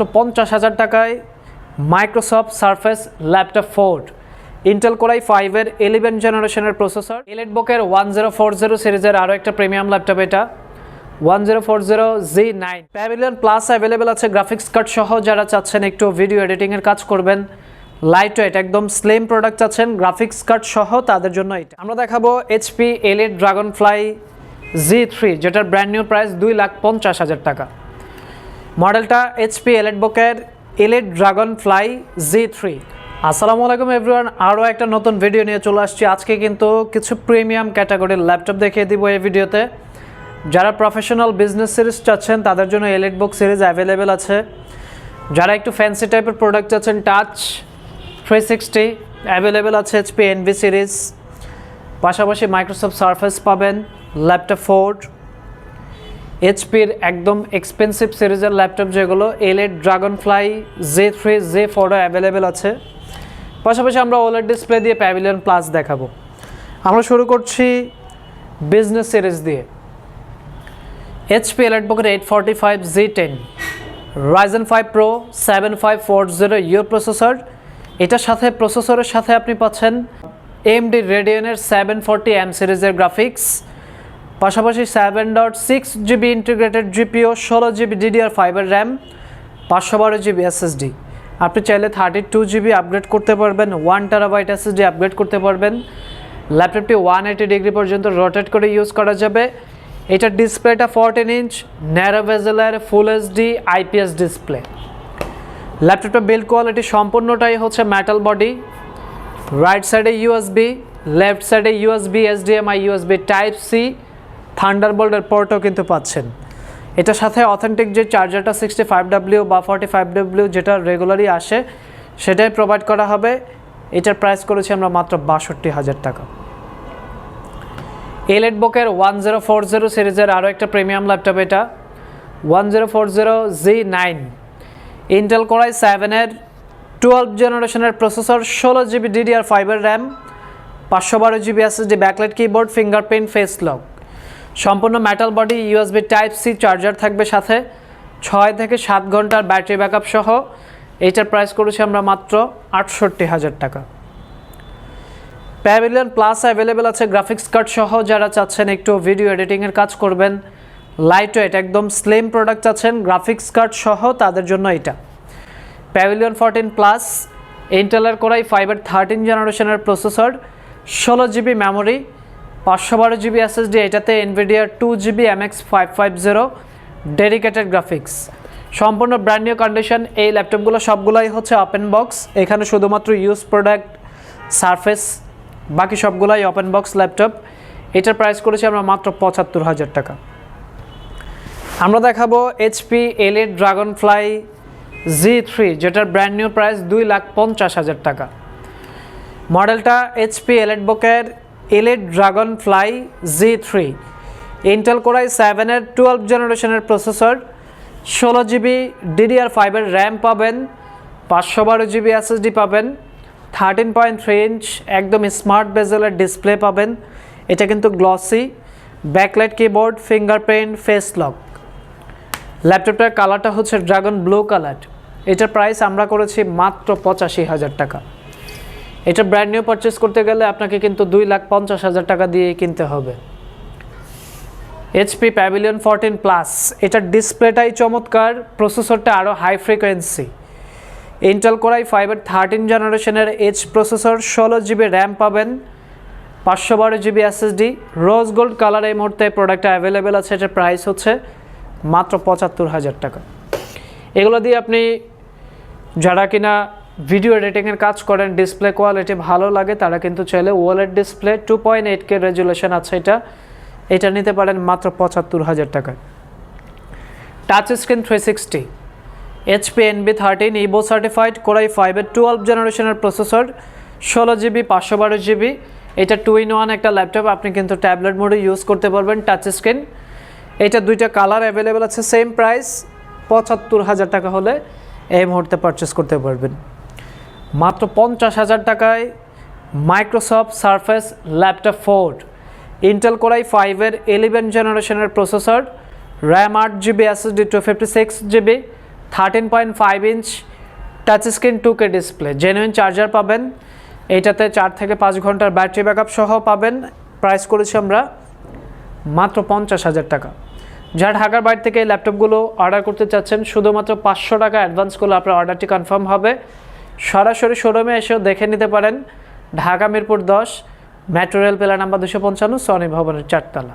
মাত্র পঞ্চাশ হাজার টাকায় Microsoft Surface laptop four Intel core i ফাইভের ইলেভেন জেনারেশনের প্রসেসর এলেটবুকের ওয়ান জিরো ফোর জিরো সিরিজের আরও একটা প্রিমিয়াম ল্যাপটপ এটা one zero four zero G nine Pavilion plus available আছে গ্রাফিক্স কার্ড সহ যারা চাচ্ছেন একটু ভিডিও এডিটিংয়ের কাজ করবেন লাইট ওয়েট একদম স্লিম প্রোডাক্ট চাচ্ছেন গ্রাফিক্স কার্ড সহ তাদের জন্য এটা। আমরা দেখাবো HP Elite Dragonfly G three যেটার ব্র্যান্ড নিউ প্রাইস দুই লাখ পঞ্চাশ হাজার টাকা। মডেলটা এইচপি এলেট বুকের Elite Dragonfly G three আসসালামু আলাইকুম এভরিওয়ান আরও একটা নতুন ভিডিও নিয়ে চলে আসছি। আজকে কিন্তু কিছু প্রিমিয়াম ক্যাটাগরির ল্যাপটপ দেখিয়ে দিব এই ভিডিওতে যারা প্রফেশনাল বিজনেস সিরিজ চাচ্ছেন, তাদের জন্য এলেট বুক সিরিজ অ্যাভেলেবেল আছে। যারা একটু ফ্যান্সি টাইপের প্রোডাক্ট চাচ্ছেন টাচ থ্রি সিক্সটি অ্যাভেলেবেল আছে এইচপি এনভি সিরিজ পাশাপাশি মাইক্রোসফট সার্ফেস পাবেন ল্যাপটপ ফোর এইচপির একদম এক্সপেন্সিভ সিরিজের ল্যাপটপ যেগুলো Elite Dragonfly G three G ফোরও available আছে। পাশাপাশি আমরা ওলেড ডিসপ্লে দিয়ে প্যাভিলিয়ন প্লাস দেখাবো। আমরা শুরু করছি বিজনেস সিরিজ দিয়ে। এইচপি এলএড বুকের eight forty five G ten Ryzen five pro seven five four zero U processor এটার সাথে প্রসেসরের সাথে আপনি পাচ্ছেন এমডি রেডিয়নের সেভেন ফোরটি এম সিরিজের গ্রাফিক্স পাশাপাশি seven dot six GB integrated GPU ষোলো জিবি ডিডিআর ফাইবার র্যাম পাঁচশো বারো জিবি এসএসডি আপনি চাইলে থার্টি টু জিবি আপগ্রেড করতে পারবেন ওয়ান টেরাবাইট এসএসডি আপগ্রেড করতে পারবেন। ল্যাপটপটি ওয়ান এইটি ডিগ্রি পর্যন্ত রোটেট করে ইউজ করা যাবে। এটার ডিসপ্লেটা ফোরটিন ইঞ্চ ন্যারো ভেজেলার ফুল এইচডি আইপিএস ডিসপ্লে ল্যাপটপটা বিল্ড কোয়ালিটি সম্পূর্ণটাই হচ্ছে মেটাল বডি রাইট সাইডে ইউএসবি লেফট সাইডে USB HDMI USB type C থান্ডারবোল্টের পোর্টও কিন্তু পাচ্ছেন। এটার সাথে অথেন্টিক যে চার্জারটা সিক্সটি ফাইভ ডাব্লিউ বা ফর্টি ফাইভ ডাব্লিউ যেটা রেগুলারই আসে, সেটাই প্রোভাইড করা হবে। এটার প্রাইস করেছি আমরা মাত্র বাষট্টি হাজার টাকা। এলেট বুকের ওয়ান জিরো ফোর জিরো সিরিজের আরও একটা প্রিমিয়াম ল্যাপটপ এটা। One zero four zero G nine Intel core i সেভেনের টুয়েলভ জেনারেশনের প্রসেসর ষোলো জিবি ডিডিআর ফাইবার র্যাম পাঁচশো বারো GB SSD backlight keyboard fingerprint face lock সম্পূর্ণ metal body USB type C charger থাকবে সাথে। ছয় থেকে সাত ঘণ্টার ব্যাটারি ব্যাকআপ সহ। এইটার প্রাইস করেছি আমরা মাত্র আটষট্টি হাজার টাকা। প্যাভিলিয়ন প্লাস অ্যাভেলেবেল আছে গ্রাফিক্স কার্ড সহ। যারা চাচ্ছেন একটু ভিডিও এডিটিংয়ের কাজ করবেন লাইট ওয়েট একদম স্লিম প্রোডাক্ট চাচ্ছেন গ্রাফিক্স কার্ড সহ তাদের জন্য এটা প্যাভিলিয়ন ফোরটিন প্লাস ইন্টেলের করাই ফাইবার থার্টিন জেনারেশনের প্রসেসর ষোলো জিবি মেমোরি পাঁচশো বারো জিবি এসএসডি এটাতে এনভিডিয়ার two GB MX five five zero dedicated graphics সম্পূর্ণ ব্র্যান্ড নিউ কন্ডিশন এই ল্যাপটপগুলো সবগুলোই হচ্ছে ওপেন বক্স এখানে শুধুমাত্র ইউজ প্রোডাক্ট সারফেস বাকি সবগুলাই ওপেন বক্স ল্যাপটপ এটার প্রাইস করেছি আমরা মাত্র পঁচাত্তর হাজার টাকা। আমরা দেখাবো HP Elite Dragonfly G three যেটার ব্র্যান্ড নিউ প্রাইস দুই লাখ পঞ্চাশ হাজার টাকা। মডেলটা এইচপি এলিট বুকের Elite Dragonfly G three Intel core i সেভেনের টুয়েলভ জেনারেশনের প্রসেসর ষোলো জিবি ডিডিআর ফাইভের র্যাম পাবেন, পাঁচশো বারো জিবি এসএসডি পাবেন থার্টিন পয়েন্ট থ্রি ইঞ্চ একদম স্মার্ট বেজেলের ডিসপ্লে পাবেন। এটা কিন্তু glossy backlight keyboard fingerprint face lock ল্যাপটপটার কালারটা হচ্ছে ড্রাগন ব্লু কালার এটার প্রাইস আমরা করেছি মাত্র পঁচাশি হাজার টাকা। এটা ব্র্যান্ড নিউ পারচেস করতে গেলে আপনাকে কিন্তু দুই লাখ পঞ্চাশ হাজার টাকা দিয়ে কিনতে হবে। এইচপি প্যাভিলিয়ন ফোরটিন প্লাস এটার ডিসপ্লেটাই চমৎকার প্রসেসরটা আরও high frequency Intel core i ফাইভের থার্টিন জেনারেশনের এইচ প্রসেসর ষোলো জিবি র্যাম পাবেন, পাঁচশো বারো GB SSD rose gold colour এই মুহূর্তে প্রোডাক্টটা অ্যাভেলেবেল আছে, এটার প্রাইস হচ্ছে মাত্র পঁচাত্তর হাজার টাকা। এগুলো দিয়ে আপনি যারা কিনা ভিডিও এডিটিংয়ের কাজ করেন ডিসপ্লে কোয়ালিটি ভালো লাগে, তারা কিন্তু চাইলে OLED display two point eight K resolution আছে এটা। এটা নিতে পারেন মাত্র পঁচাত্তর হাজার টাকায়। Touch screen three sixty HP Envy thirteen Evo certified core i ফাইভের টুয়েলভ জেনারেশনের প্রসেসর ষোলো জিবি পাঁচশো বারো জিবি এটা টু ইন ওয়ান একটা ল্যাপটপ আপনি কিন্তু ট্যাবলেট মোডে ইউজ করতে পারবেন টাচ স্ক্রিন এটা দুইটা কালার অ্যাভেলেবেল আছে সেম প্রাইস পঁচাত্তর হাজার টাকা হলে এই মুহূর্তে পারচেস করতে পারবেন। মাত্র পঞ্চাশ হাজার টাকায় Microsoft Surface laptop four Intel core i ফাইভের ইলেভেন জেনারেশনের প্রসেসর র্যাম আট GB SSD two fifty six GB thirteen point five inch touch screen two K display genuine charger পাবেন। এইটাতে চার থেকে পাঁচ ঘণ্টার ব্যাটারি ব্যাকআপ সহ পাবেন। প্রাইস করেছি আমরা মাত্র পঞ্চাশ হাজার টাকা। যারা ঢাকার বাইরে থেকে ল্যাপটপগুলো অর্ডার করতে চাচ্ছেন, শুধুমাত্র পাঁচশো টাকা অ্যাডভান্স করলে আপনার অর্ডারটি কনফার্ম হবে। সরাসরি শোরুমে এসেও দেখে নিতে পারেন ঢাকা মিরপুর দশ, মেট্রো রেল পেলা নাম্বার দুশো পঞ্চান্ন সনি ভবনের চারতলা।